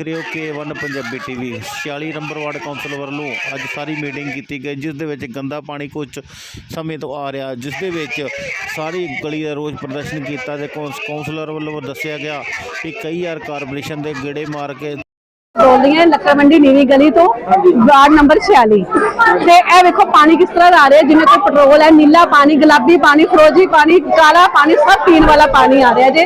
ਕਰਿਓ ਕੇ1 Punjabi TV 46 number ward council ਵੱਲੋਂ ਅੱਜ ਸਾਰੀ ਮੀਟਿੰਗ ਕੀਤੀ ਗਈ ਜਿਸ ਦੇ ਵਿੱਚ ਗੰਦਾ ਪਾਣੀ ਕੁਝ ਸਮੇਂ ਤੋਂ ਆ ਰਿਹਾ ਜਿਸ ਦੇ ਵਿੱਚ ਸਾਰੀ ਗਲੀ ਦਾ ਰੋਜ਼ ਪ੍ਰਦਰਸ਼ਨ ਕੀਤਾ ਤੇ ਕੌਂਸ- ਕੌਂਸਲਰ ਵੱਲੋਂ ਦੱਸਿਆ ਗਿਆ ਕਿ ਕਈ ਵਾਰ ਕਾਰਪੋਰੇਸ਼ਨ ਦੇ ਗੇੜੇ ਮਾਰ ਕੇ ਬੋਲਦੀਆਂ ਲੱਕੜ ਮੰਡੀ ਨੀਵੀਂ ਗਲੀ ਤੋਂ ਵਾਰਡ ਨੰਬਰ 46 ਤੇ ਇਹ ਵੇਖੋ ਪਾਣੀ ਕਿਸ ਤਰ੍ਹਾਂ ਆ ਰਿਹਾ ਜਿਵੇਂ ਕੋਈ ਪੈਟਰੋਲ ਹੈ ਨੀਲਾ ਪਾਣੀ ਗੁਲਾਬੀ ਪਾਣੀ ਫਰੋਜੀ ਪਾਣੀ ਕਾਲਾ ਪਾਣੀ ਸਭ ਪੀਣ ਵਾਲਾ ਪਾਣੀ ਆ ਰਿਹਾ ਜੇ।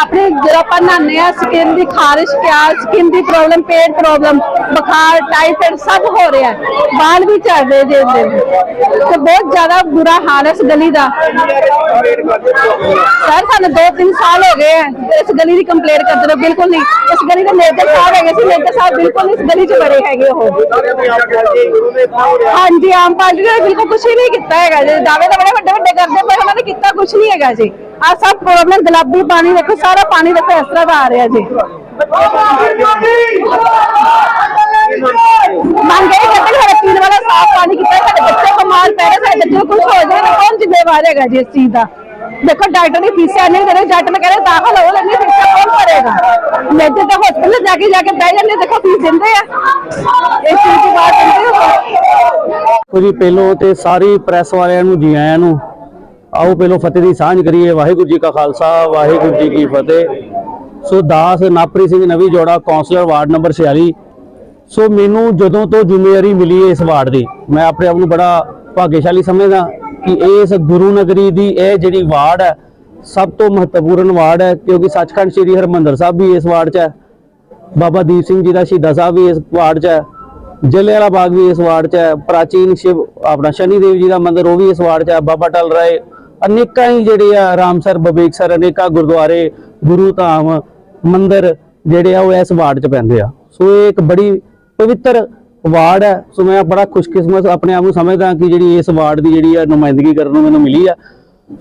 ਆਪਣੇ ਜਦੋਂ ਆਪਾਂ ਨਹਾਉਂਦੇ ਆ ਸਕਿਨ ਦੀ ਖਾਰਿਸ਼ ਪਿਆਸ ਸਕਿਨ ਦੀ ਪ੍ਰੋਬਲਮ ਪੇਟ ਪ੍ਰੋਬਲਮ ਬੁਖਾਰ ਟਾਈਫਾਇਡ ਸਭ ਹੋ ਰਿਹਾ ਹੈ। ਬਾਲ ਵੀ ਝੜ ਰਹੇ ਜੇ ਇਹਦੇ ਤੇ ਬਹੁਤ ਜ਼ਿਆਦਾ ਬੁਰਾ ਹਾਲ ਹੈ ਇਸ ਗਲੀ ਦਾ। ਸਰ ਸਾਨੂੰ 2-3 ਸਾਲ ਹੋ ਗਏ ਹੈ। ਇਸ ਗਲੀ ਦੀ ਕੰਪਲੇਂਟ ਕਰਦੇ ਰਹੇ, ਬਿਲਕੁਲ ਨਹੀਂ। ਇਸ ਗਲੀ ਦੇ ਮੇਜਰ ਸਾਹਿਬ ਹੈਗੇ ਸੀ ਮੇਜਰ ਸਾਹਿਬ ਬਿਲਕੁਲ ਇਸ ਗਲੀ 'ਚ ਬੜੇ ਹੈਗੇ ਉਹ। ਹਾਂਜੀ, ਆਮ ਪਾਰਟੀ ਨੇ ਬਿਲਕੁਲ ਕੁਝ ਨਹੀਂ ਕੀਤਾ ਹੈਗਾ ਜੀ। ਦਾਅਵੇ ਤਾਂ ਬੜੇ ਵੱਡੇ ਵੱਡੇ ਕਰਦੇ ਪਰ ਉਹਨਾਂ ਨੇ ਕੀਤਾ ਕੁਝ ਨਹੀਂ ਹੈਗਾ ਜੀ। ਆ ਸਭ ਪ੍ਰੋਬਲਮ ਗੁਲਾਬੀ ਪਾਣੀ ਦੇਖੋ, ਸਾਰਾ ਪਾਣੀ ਦੇਖੋ, ਇਸ ਤਰ੍ਹਾਂ ਦਾ ਆ ਰਿਹਾ ਜੀ। ਮੰਗੇ ਕਹਿੰਦੇ ਸਾਡੇ ਪੀਣ ਵਾਲਾ ਸਾਫ਼ ਪਾਣੀ ਕੀਤਾ ਸਾਡੇ ਬੱਚੇ ਬਿਮਾਰ ਪੈ ਰਹੇ, ਸਾਡੇ ਬੱਚੇ ਕੁਝ ਹੋ ਜਾਏ ਤਾਂ ਕੌਣ ਜ਼ਿੰਮੇਵਾਰ ਹੈਗਾ ਜੀ ਇਸ ਚੀਜ਼ ਦਾ? ਦੇਖੋ, ਡਾਕਟਰ ਦੀ ਫੀਸਾਂ ਨਹੀਂ ਦੇ ਰਹੇ ਜੱਟ ਨੇ ਕਹਿੰਦੇ ਦਾਖਲ ਹੋ ਲੈਣੀ ਫੀਸਾਂ ਕੌਣ ਭਰੇਗਾ? ਮੇਜਰ ਤਾਂ ਹਸਪੀਟਲ ਜਾ ਕੇ ਜਾ ਕੇ ਬਹਿ ਜਾਂਦੇ ਦੇਖੋ, ਫੀਸ ਦਿੰਦੇ ਆ। ਇਸ ਚੀਜ਼ ਦੀ ਬਾਤ ਦਿੰਦੇ ਹੋ। ਦੇਖੋ ਜੀ, ਪਹਿਲੋਂ ਤੇ ਸਾਰੀ ਪ੍ਰੈਸ ਵਾਲਿਆਂ ਨੂੰ, ਜੀ ਆਇਆਂ ਨੂੰ ਆਓ ਪਹਿਲੋਂ ਫਤਿਹ ਦੀ ਸਾਂਝ ਕਰੀਏ। ਵਾਹਿਗੁਰੂ ਜੀ ਕਾ ਖਾਲਸਾ, ਵਾਹਿਗੁਰੂ ਜੀ ਕੀ ਫਤਿਹ। ਸੋ ਦਾਸ ਨਾਪਰੀ ਸਿੰਘ ਨਵੀਂ ਜੋੜਾ ਕਾਉਂਸਲਰ ਵਾਰਡ ਨੰਬਰ 46 ਸੋ ਮੈਨੂੰ ਜਦੋਂ ਤੋਂ ਜ਼ਿੰਮੇਵਾਰੀ ਮਿਲੀ ਹੈ ਇਸ ਵਾਰਡ ਦੀ, ਮੈਂ ਆਪਣੇ ਆਪ ਨੂੰ ਬੜਾ ਭਾਗਿਆਸ਼ਾਲੀ ਸਮਝਦਾ ਕਿ ਇਸ ਗੁਰੂ ਨਗਰੀ ਦੀ ਇਹ ਜਿਹੜੀ ਵਾਰਡ ਹੈ, ਸਭ ਤੋਂ ਮਹੱਤਵਪੂਰਨ ਵਾਰਡ ਹੈ, ਕਿਉਂਕਿ ਸੱਚਖੰਡ ਸ੍ਰੀ ਹਰਮੰਦਰ ਸਾਹਿਬ ਵੀ ਇਸ ਵਾਰਡ 'ਚ ਹੈ। ਬਾਬਾ ਦੀਪ ਸਿੰਘ ਜੀ ਦਾ ਸ਼ਹੀਦਾਂ ਸਾਹਿਬ ਵੀ ਇਸ ਵਾਰਡ 'ਚ ਹੈ। ਜਲਿਆਲਾ ਬਾਗ ਵੀ ਇਸ ਵਾਰਡ 'ਚ ਹੈ। ਪ੍ਰਾਚੀਨ ਸ਼ਿਵ, ਆਪਣਾ ਸ਼ਨੀ ਦੇਵ ਜੀ ਦਾ ਮੰਦਿਰ, ਉਹ ਵੀ ਇਸ ਵਾਰਡ 'ਚ ਹੈ। ਬਾਬਾ ਟਲ ਰਾਏ ਅਨੇਕਾਂ ਹੀ ਜਿਹੜੇ ਆ, ਰਾਮ ਸਰ ਰਾਮਸਰ ਬਬੇਕਸਰ ਅਨੇਕਾਂ ਗੁਰਦੁਆਰੇ, ਗੁਰੂ ਧਾਮ, ਮੰਦਿਰ ਜਿਹੜੇ ਆ, ਉਹ ਇਸ ਵਾਰਡ 'ਚ ਪੈਂਦੇ ਆ। ਸੋ ਇਹ ਇੱਕ ਬੜੀ ਪਵਿੱਤਰ ਵਾਰਡ ਹੈ। ਸੋ ਮੈਂ ਬੜਾ ਖੁਸ਼ਕਿਸਮਤ ਆਪਣੇ ਆਪ ਨੂੰ ਸਮਝਦਾ ਕਿ ਜਿਹੜੀ ਇਸ ਵਾਰਡ ਦੀ ਜਿਹੜੀ ਆ ਨੁਮਾਇੰਦਗੀ ਕਰਨ ਨੂੰ ਮੈਨੂੰ ਮਿਲੀ ਆ।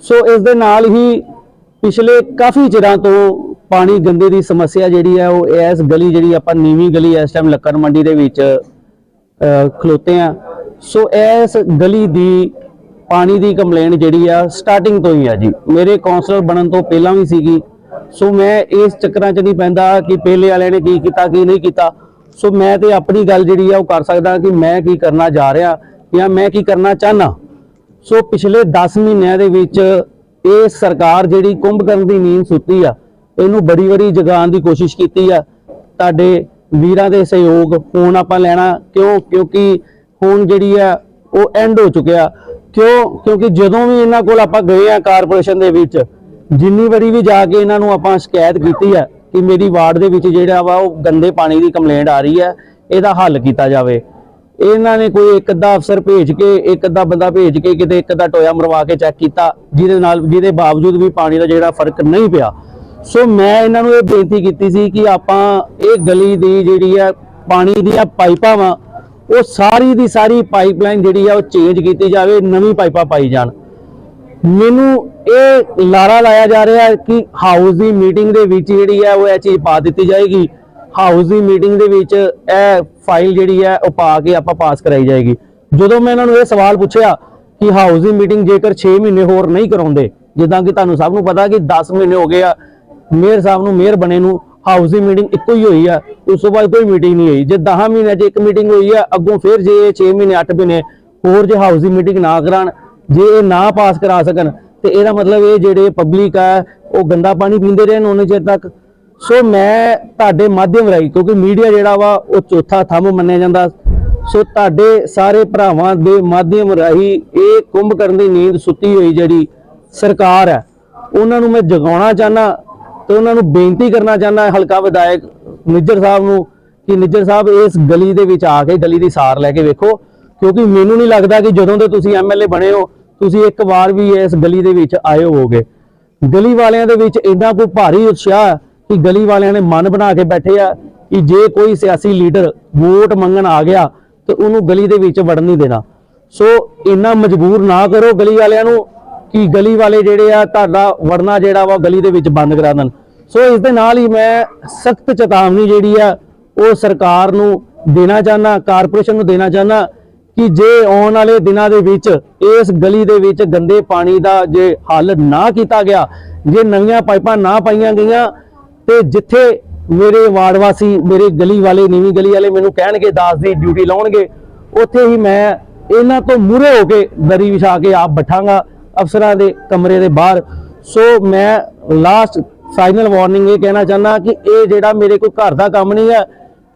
ਸੋ ਇਸ ਦੇ ਨਾਲ ਹੀ ਪਿਛਲੇ ਕਾਫੀ ਚਿਰਾਂ ਤੋਂ ਪਾਣੀ ਗੰਦੇ ਦੀ ਸਮੱਸਿਆ ਜਿਹੜੀ ਆ, ਉਹ ਇਸ ਗਲੀ ਜਿਹੜੀ ਆਪਾਂ ਨੀਵੀਂ ਗਲੀ ਇਸ ਟਾਈਮ ਲੱਕੜ ਮੰਡੀ ਦੇ ਵਿੱਚ ਖਲੋਤੇ ਆ। ਸੋ ਇਸ ਗਲੀ ਦੀ ਪਾਣੀ ਦੀ ਕੰਪਲੇਂਟ ਜਿਹੜੀ ਆ ਸਟਾਰਟਿੰਗ ਤੋਂ ਹੀ ਆ ਜੀ। ਮੇਰੇ ਕਾਉਂਸਲਰ ਬਣਨ ਤੋਂ ਪਹਿਲਾਂ ਵੀ ਸੀਗੀ। ਸੋ ਮੈਂ ਇਸ ਚੱਕਰਾਂ 'ਚ ਨਹੀਂ ਪੈਂਦਾ ਕਿ ਪਹਿਲੇ ਵਾਲਿਆਂ ਨੇ ਕੀ ਕੀਤਾ, ਕੀ ਨਹੀਂ ਕੀਤਾ। ਸੋ ਮੈਂ ਤੇ ਆਪਣੀ ਗੱਲ ਜਿਹੜੀ ਆ, ਉਹ ਕਰ ਸਕਦਾ ਕਿ ਮੈਂ ਕੀ ਕਰਨਾ ਜਾ ਰਿਹਾ ਜਾਂ ਮੈਂ ਕੀ ਕਰਨਾ ਚਾਹਨਾ ਸੋ ਪਿਛਲੇ 10 ਮਹੀਨਿਆਂ ਦੇ ਵਿੱਚ ਇਹ ਸਰਕਾਰ ਜਿਹੜੀ ਕੁੰਭਕਰਨ ਦੀ ਨੀਂਦ ਸੁੱਤੀ ਆ, ਇਹਨੂੰ ਬੜੀ ਬੜੀ ਜਗਾਉਣ ਦੀ ਕੋਸ਼ਿਸ਼ ਕੀਤੀ ਆ। ਤੁਹਾਡੇ ਵੀਰਾਂ ਦੇ ਸਹਿਯੋਗ ਹੁਣ ਆਪਾਂ ਲੈਣਾ, ਕਿਉਂ? ਕਿਉਂਕਿ ਹੁਣ ਜਿਹੜੀ ਆ, ਉਹ ਐਂਡ ਹੋ ਚੁੱਕਿਆ। ਕਿਉਂ? ਕਿਉਂਕਿ ਜਦੋਂ ਵੀ ਇਹਨਾਂ ਕੋਲ ਆਪਾਂ ਗਏ ਆ ਕਾਰਪੋਰੇਸ਼ਨ ਦੇ ਵਿੱਚ, ਜਿੰਨੀ ਵਾਰੀ ਵੀ ਜਾ ਕੇ ਇਹਨਾਂ ਨੂੰ ਆਪਾਂ ਸ਼ਿਕਾਇਤ ਕੀਤੀ ਹੈ ਕਿ ਮੇਰੀ ਵਾਰਡ ਦੇ ਵਿੱਚ ਜਿਹੜਾ ਵਾ ਉਹ ਗੰਦੇ ਪਾਣੀ ਦੀ ਕੰਪਲੇਂਟ ਆ ਰਹੀ ਹੈ ਇਹਦਾ ਹੱਲ ਕੀਤਾ ਜਾਵੇ। ਇਹਨਾਂ ਨੇ ਕੋਈ ਇੱਕ ਅੱਧਾ ਅਫਸਰ ਭੇਜ ਕੇ, ਇੱਕ ਅੱਧਾ ਬੰਦਾ ਭੇਜ ਕੇ ਕਿਤੇ ਇੱਕ ਅੱਧਾ ਟੋਇਆ ਮਰਵਾ ਕੇ ਚੈੱਕ ਕੀਤਾ, ਜਿਹਦੇ ਨਾਲ, ਜਿਹਦੇ ਬਾਵਜੂਦ ਵੀ ਪਾਣੀ ਦਾ ਜਿਹੜਾ ਫ਼ਰਕ ਨਹੀਂ ਪਿਆ। ਸੋ ਮੈਂ ਇਹਨਾਂ ਨੂੰ ਇਹ ਬੇਨਤੀ ਕੀਤੀ ਸੀ ਕਿ ਆਪਾਂ ਇਹ ਗਲੀ ਦੀ ਜਿਹੜੀ ਹੈ ਪਾਣੀ ਦੀਆਂ ਪਾਈਪਾਂ ਵਾ ਉਹ ਸਾਰੀ ਦੀ ਸਾਰੀ ਪਾਈਪਲਾਈਨ ਜਿਹੜੀ ਆ ਉਹ ਚੇਂਜ ਕੀਤੀ ਜਾਵੇ, ਨਵੀਂ ਪਾਈਪਾਂ ਪਾਈ ਜਾਣ। ਮੈਨੂੰ ਇਹ ਲਾਰਾ ਲਾਇਆ ਜਾ ਰਿਹਾ ਕਿ ਹਾਊਸ ਦੀ ਮੀਟਿੰਗ ਦੇ ਵਿੱਚ ਜਿਹੜੀ ਹੈ ਉਹ ਇਹ ਚੀਜ਼ ਪਾ ਦਿੱਤੀ ਜਾਏਗੀ। ਹਾਊਸ ਦੀ ਮੀਟਿੰਗ ਦੇ ਵਿੱਚ ਇਹ ਫਾਈਲ ਜਿਹੜੀ ਹੈ ਉਹ ਪਾ ਕੇ ਆਪਾਂ ਪਾਸ ਕਰਾਈ ਜਾਏਗੀ। ਜਦੋਂ ਮੈਂ ਇਹਨਾਂ ਨੂੰ ਇਹ ਸਵਾਲ ਪੁੱਛਿਆ ਕਿ ਹਾਊਸ ਦੀ ਮੀਟਿੰਗ ਜੇਕਰ 6 ਮਹੀਨੇ ਹੋਰ ਨਹੀਂ ਕਰਾਉਂਦੇ, ਜਿੱਦਾਂ ਕਿ ਤੁਹਾਨੂੰ ਸਭ ਨੂੰ ਪਤਾ ਕਿ 10 ਮਹੀਨੇ ਹੋ ਗਏ ਆ ਮੇਅਰ ਸਾਹਿਬ ਨੂੰ ਮੇਅਰ ਬਣੇ ਨੂੰ ਹਾਊਸ ਦੀ ਮੀਟਿੰਗ ਇੱਕੋ ਹੀ ਹੋਈ ਆ, ਉਸ ਤੋਂ ਬਾਅਦ ਕੋਈ ਮੀਟਿੰਗ ਨਹੀਂ ਹੋਈ। ਜੇ 10 ਮਹੀਨਿਆਂ 'ਚ ਇੱਕ ਮੀਟਿੰਗ ਹੋਈ ਆ, ਅੱਗੋਂ ਫਿਰ ਜੇ 6 ਮਹੀਨੇ 8 ਮਹੀਨੇ ਹੋਰ ਜੇ ਹਾਊਸ ਦੀ ਮੀਟਿੰਗ ਨਾ ਕਰਾਣ, ਜੇ ਇਹ ਨਾ ਪਾਸ ਕਰਾ ਸਕਣ, ਤੇ ਇਹਦਾ ਮਤਲਬ ਇਹ ਜਿਹੜੇ ਪਬਲਿਕ ਆ, ਉਹ ਗੰਦਾ ਪਾਣੀ ਪੀਂਦੇ ਰਹਿਣ ਉਹਨੇ ਚਿਰ ਤੱਕ। ਸੋ ਮੈਂ ਤੁਹਾਡੇ ਮਾਧਿਅਮ ਰਾਹੀਂ, ਕਿਉਂਕਿ ਮੀਡੀਆ ਜਿਹੜਾ ਵਾ, ਉਹ ਚੌਥਾ ਥੰਮ ਮੰਨਿਆ ਜਾਂਦਾ। ਸੋ ਤੁਹਾਡੇ ਸਾਰੇ ਭਰਾਵਾਂ ਦੇ ਮਾਧਿਅਮ ਰਾਹੀਂ ਇਹ ਕੁੰਭ ਕਰਨ ਦੀ ਨੀਂਦ ਸੁੱਤੀ ਹੋਈ ਜਿਹੜੀ ਸਰਕਾਰ ਹੈ ਉਹਨਾਂ ਨੂੰ ਮੈਂ ਜਗਾਉਣਾ ਚਾਹਨਾ ਤੇ ਉਹਨਾਂ ਨੂੰ ਬੇਨਤੀ ਕਰਨਾ ਚਾਹੁੰਦਾ ਹਲਕਾ ਵਿਧਾਇਕ ਨਿੱਜਰ ਸਾਹਿਬ ਨੂੰ ਕਿ ਨਿੱਜਰ ਸਾਹਿਬ ਇਸ ਗਲੀ ਦੇ ਵਿੱਚ ਆ ਕੇ ਗਲੀ ਦੀ ਸਾਰ ਲੈ ਕੇ ਵੇਖੋ, ਕਿਉਂਕਿ ਮੈਨੂੰ ਨਹੀਂ ਲੱਗਦਾ ਕਿ ਜਦੋਂ ਦੇ ਤੁਸੀਂ ਐਮਐਲਏ ਬਣੇ ਹੋ, ਤੁਸੀਂ ਇੱਕ ਵਾਰ ਵੀ ਇਸ ਗਲੀ ਦੇ ਵਿੱਚ ਆਏ ਹੋਵੋਗੇ। ਗਲੀ ਵਾਲਿਆਂ ਦੇ ਵਿੱਚ ਇੰਨਾ ਕੋਈ ਭਾਰੀ ਉਤਸ਼ਾਹ ਕਿ ਗਲੀ ਵਾਲਿਆਂ ਨੇ ਮਨ ਬਣਾ ਕੇ ਬੈਠੇ ਆ ਕਿ ਜੇ ਕੋਈ ਸਿਆਸੀ ਲੀਡਰ ਵੋਟ ਮੰਗਣ ਆ ਗਿਆ, ਤੇ ਉਹਨੂੰ ਗਲੀ ਦੇ ਵਿੱਚ ਵੜਨ ਨਹੀਂ ਦੇਣਾ। ਸੋ ਇੰਨਾ ਮਜਬੂਰ ਨਾ ਕਰੋ ਗਲੀ ਵਾਲਿਆਂ ਨੂੰ ਕਿ ਗਲੀ ਵਾਲੇ ਜਿਹੜੇ ਆ ਤੁਹਾਡਾ ਵੜਨਾ ਜਿਹੜਾ ਵਾ ਗਲੀ ਦੇ ਵਿੱਚ ਬੰਦ ਕਰਾ ਦੇਣ। ਸੋ ਇਸ ਦੇ ਨਾਲ ਹੀ ਮੈਂ ਸਖਤ ਚੇਤਾਵਨੀ ਜਿਹੜੀ ਆ, ਉਹ ਸਰਕਾਰ ਨੂੰ ਦੇਣਾ ਚਾਹਨਾ ਕਾਰਪੋਰੇਸ਼ਨ ਨੂੰ ਦੇਣਾ ਚਾਹਨਾ ਕਿ ਜੇ ਆਉਣ ਵਾਲੇ ਦਿਨਾਂ ਦੇ ਵਿੱਚ ਇਸ ਗਲੀ ਦੇ ਵਿੱਚ ਗੰਦੇ ਪਾਣੀ ਦਾ ਜੇ ਹੱਲ ਨਾ ਕੀਤਾ ਗਿਆ, ਜੇ ਨਵੀਆਂ ਪਾਈਪਾਂ ਨਾ ਪਾਈਆਂ ਗਈਆਂ ਤੇ ਜਿੱਥੇ ਮੇਰੇ ਵਾਰਡ ਵਾਸੀ, ਮੇਰੇ ਗਲੀ ਵਾਲੇ, ਨੀਵੀਂ ਗਲੀ ਵਾਲੇ ਮੈਨੂੰ ਕਹਿਣਗੇ 10 ਦੀ ਡਿਊਟੀ ਲਾਉਣਗੇ, ਉੱਥੇ ਹੀ ਮੈਂ ਇਹਨਾਂ ਤੋਂ ਮੂਹਰੇ ਹੋ ਕੇ ਦਰੀ ਵਿਛਾ ਕੇ ਆਪ ਬੈਠਾਂਗਾ, ਅਫਸਰਾਂ ਦੇ ਕਮਰੇ ਦੇ ਬਾਹਰ। ਸੋ ਮੈਂ ਲਾਸਟ ਸਾਈਨਲ ਵਾਰਨਿੰਗ ਇਹ ਕਹਿਣਾ ਚਾਹੁੰਦਾ ਕਿ ਇਹ ਜਿਹੜਾ ਮੇਰੇ ਕੋਈ ਘਰ ਦਾ ਕੰਮ ਨਹੀਂ ਹੈ,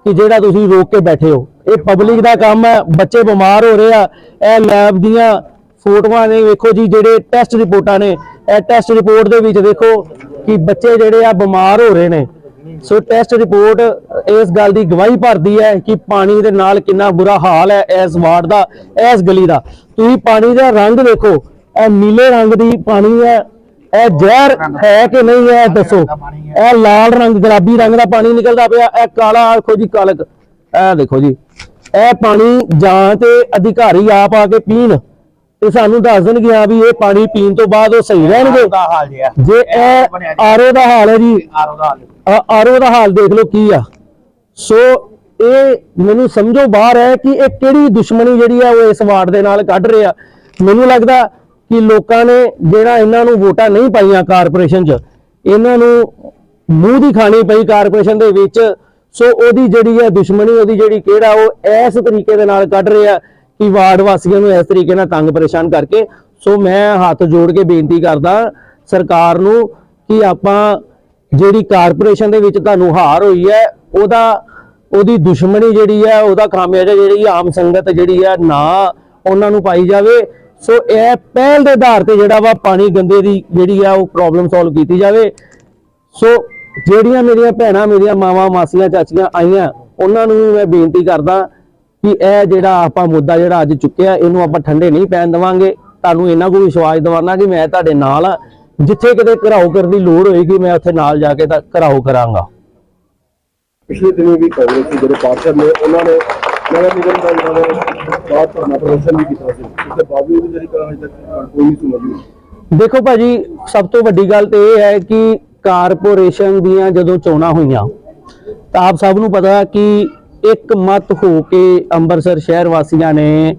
ਕਿ ਜਿਹੜਾ ਤੁਸੀਂ ਰੋਕ ਕੇ ਬੈਠੇ ਹੋ। ਇਹ ਪਬਲਿਕ ਦਾ ਕੰਮ ਹੈ, ਬੱਚੇ ਬਿਮਾਰ ਹੋ ਰਹੇ ਆ, ਇਹ ਲੈਬ ਦੀਆਂ ਫੋਟੋਆਂ ਨੇ, ਵੇਖੋ ਜੀ, ਜਿਹੜੇ ਟੈਸਟ ਰਿਪੋਰਟਾਂ ਨੇ, ਇਹ ਟੈਸਟ ਰਿਪੋਰਟ ਦੇ ਵਿੱਚ ਦੇਖੋ ਕਿ ਬੱਚੇ ਜਿਹੜੇ ਆ ਬਿਮਾਰ ਹੋ ਰਹੇ ਨੇ। ਸੋ ਟੈਸਟ ਰਿਪੋਰਟ ਇਸ ਗੱਲ ਦੀ ਗਵਾਹੀ ਭਰਦੀ ਹੈ ਕਿ ਪਾਣੀ ਦੇ ਨਾਲ ਕਿੰਨਾ ਬੁਰਾ ਹਾਲ ਹੈ ਇਸ ਵਾਰਡ ਦਾ, ਇਸ ਗਲੀ ਦਾ। ਤੁਸੀਂ ਪਾਣੀ ਦਾ ਰੰਗ ਦੇਖੋ ਇਹ ਨੀਲੇ ਰੰਗ ਦੀ ਪਾਣੀ ਹੈ ਇਹ ਜ਼ਹਿਰ ਹੈ ਕਿ ਨਹੀਂ ਹੈ? ਦੱਸੋ। ਇਹ ਲਾਲ ਰੰਗ ਗੁਲਾਬੀ ਰੰਗ ਦਾ ਪਾਣੀ ਨਿਕਲਦਾ ਪਿਆ। ਇਹ ਕਾਲਾ ਆਖੋ ਜੀ ਕਾਲਕ ਇਹ ਦੇਖੋ ਜੀ ਇਹ ਪਾਣੀ ਜਾਂ ਤੇ ਅਧਿਕਾਰੀ ਆਪ ਆ ਕੇ ਪੀਣ ਤੇ ਸਾਨੂੰ ਦੱਸ ਦੇਣਗੇ ਆ ਵੀ ਇਹ ਪਾਣੀ ਪੀਣ ਤੋਂ ਬਾਅਦ ਉਹ ਸਹੀ ਰਹਿਣਗੇ। ਜੇ ਇਹ ਆਰਓ ਦਾ ਹਾਲ ਹੈ ਜੀ। ਆਰੋ ਦਾ ਹਾਲ ਦੇਖ ਲਓ ਕੀ ਆ। ਸੋ ਇਹ ਮੈਨੂੰ ਸਮਝੋ ਬਾਹਰ ਹੈ ਕਿ ਇਹ ਕਿਹੜੀ ਦੁਸ਼ਮਣੀ ਜਿਹੜੀ ਆ ਉਹ ਇਸ ਵਾਰਡ ਦੇ ਨਾਲ ਕੱਢ ਰਿਹਾ। ਮੈਨੂੰ ਲੱਗਦਾ ਕਿ ਲੋਕਾਂ ਨੇ ਜਿਹੜਾ ਇਹਨਾਂ ਨੂੰ ਵੋਟਾਂ ਨਹੀਂ ਪਾਈਆਂ ਕਾਰਪੋਰੇਸ਼ਨ 'ਚ, ਇਹਨਾਂ ਨੂੰ ਮੂੰਹ ਦੀ ਖਾਣੀ ਪਈ ਕਾਰਪੋਰੇਸ਼ਨ ਦੇ ਵਿੱਚ। ਸੋ ਉਹਦੀ ਜਿਹੜੀ ਹੈ ਦੁਸ਼ਮਣੀ, ਉਹਦੀ ਜਿਹੜੀ ਕਿਹੜਾ, ਉਹ ਇਸ ਤਰੀਕੇ ਦੇ ਨਾਲ ਕੱਢ ਰਿਹਾ ਕਿ ਵਾਰਡ ਵਾਸੀਆਂ ਨੂੰ ਇਸ ਤਰੀਕੇ ਨਾਲ ਤੰਗ ਪਰੇਸ਼ਾਨ ਕਰਕੇ। ਸੋ ਮੈਂ ਹੱਥ ਜੋੜ ਕੇ ਬੇਨਤੀ ਕਰਦਾ ਸਰਕਾਰ ਨੂੰ ਕਿ ਆਪਾਂ ਜਿਹੜੀ ਕਾਰਪੋਰੇਸ਼ਨ ਦੇ ਵਿੱਚ ਤੁਹਾਨੂੰ ਹਾਰ ਹੋਈ ਹੈ, ਉਹਦਾ, ਉਹਦੀ ਦੁਸ਼ਮਣੀ ਜਿਹੜੀ ਹੈ, ਉਹਦਾ ਖਾਮਿਆਜਾ ਜਿਹੜੀ ਆਮ ਸੰਗਤ ਜਿਹੜੀ ਹੈ ਨਾ ਉਹਨਾਂ ਨੂੰ ਪਾਈ ਜਾਵੇ। ਸੋ ਇਹ ਪਹਿਲ ਦੇ ਆਧਾਰ ਤੇ ਜਿਹੜਾ ਵਾ ਪਾਣੀ ਗੰਦੇ ਦੀ ਜਿਹੜੀ ਆ ਉਹ ਪ੍ਰੋਬਲਮ ਸੋਲਵ ਕੀਤੀ ਜਾਵੇ। ਸੋ ਜਿਹੜੀਆਂ ਮੇਰੀਆਂ ਭੈਣਾਂ, ਮੇਰੀਆਂ ਮਾਵਾਂ, ਮਾਸੀਆਂ, ਚਾਚੀਆਂ ਆਈਆਂ, ਉਹਨਾਂ ਨੂੰ ਵੀ ਮੈਂ ਬੇਨਤੀ ਕਰਦਾ ਕਿ ਇਹ ਜਿਹੜਾ ਆਪਾਂ ਮੁੱਦਾ ਜਿਹੜਾ ਅੱਜ ਚੁੱਕਿਆ, ਇਹਨੂੰ ਆਪਾਂ ਠੰਡੇ ਨਹੀਂ ਪੈਣ ਦੇਵਾਂਗੇ। ਤੁਹਾਨੂੰ ਇਹਨਾਂ ਕੋ ਵਿਸ਼ਵਾਸ ਦਿਵਾਉਣਾ ਕਿ ਮੈਂ ਤੁਹਾਡੇ ਨਾਲ ਆ। ਜਿੱਥੇ ਕਿਤੇ ਘਰਾਓ ਕਰਨ ਦੀ ਲੋੜ ਹੋਏਗੀ, ਮੈਂ ਉੱਥੇ ਨਾਲ ਜਾ ਕੇ ਤਾਂ ਘਰਾਓ ਕਰਾਂਗਾ। ਪਿਛਲੇ ਦਿਨੀ ਵੀ ਕਾਂਗਰਸ ਜਿਹੜੇ ਪਾਰਸ਼ਦ ਨੇ, ਉਹਨਾਂ ਨੇ ਨਗਰ ਨਿਗਮ ਦਾ ਜਿਹੜਾ ਬਾਅਦ ਧਰਨਾ ਪ੍ਰਦਰਸ਼ਨ ਵੀ ਕੀਤਾ ਸੀ। ਉਸ ਦੇ ਬਾਵਜੂਦ ਜਿਹੜੀ ਕਾਰਨ ਅਜੇ ਤੱਕ ਕੋਈ ਨਹੀਂ ਸੁਣੀ ਦੇਖੋ ਭਾਜੀ, ਸਭ ਤੋਂ ਵੱਡੀ ਗੱਲ ਤੇ ਇਹ ਹੈ ਕਿ ਕਾਰਪੋਰੇਸ਼ਨ ਦੀਆਂ ਜਦੋਂ ਚੋਣਾਂ ਹੋਈਆਂ, ਤਾਂ ਆਪ ਸਭ ਨੂੰ ਪਤਾ ਕਿ ਇੱਕ ਮਤ ਹੋ ਕੇ ਅੰਮ੍ਰਿਤਸਰ ਸ਼ਹਿਰ ਵਾਸੀਆਂ ਨੇ